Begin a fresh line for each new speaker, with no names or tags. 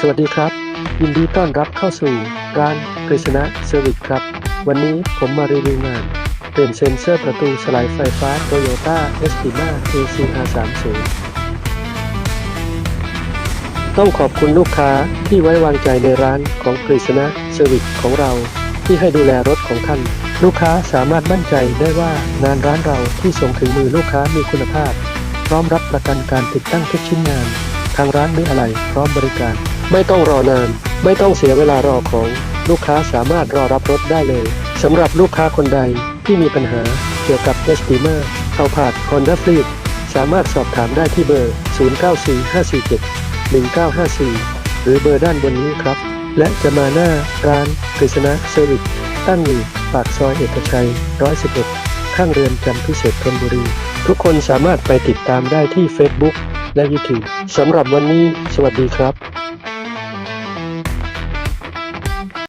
สวัสดีครับ ยินดีต้อนรับเข้าสู่ร้านกฤษณะเซอร์วิสครับ วันนี้ผมมารีวิวงานเปลี่ยนเซ็นเซอร์ประตูสไลด์ไฟฟ้า Toyota Estima ACR30 ต้องขอบคุณลูกค้าที่ไว้วางใจในร้านของกฤษณะเซอร์วิสของเราที่ให้ดูแลรถของท่าน ลูกค้าสามารถมั่นใจได้ว่างานร้านเราที่ส่งถึงมือลูกค้ามีคุณภาพ พร้อมรับประกันการติดตั้งทุกชิ้นงาน ทางร้านมีอะไรพร้อมบริการ ไม่ต้องรอนาน ไม่ต้องเสียเวลารอของ ลูกค้าสามารถรอรับรถได้เลยสำหรับลูกค้าคนใดที่มีปัญหาเกี่ยวกับ e s t i m e r เขาผ่าน Honda Fleet สามารถสอบถามได้ที่เบอร์ 0945471954 หรือเบอร์ด้านบนนี้ครับ และจะมาหน้าร้านกฤษณะเซอร์วิสตั้งอยู่ปากซอยเอกชัย 111 ข้างเรือนจำพิเศษธนบุรี ทุกคนสามารถไปติดตามได้ที่ Facebook และ YouTube สำหรับวันนี้ สวัสดีครับ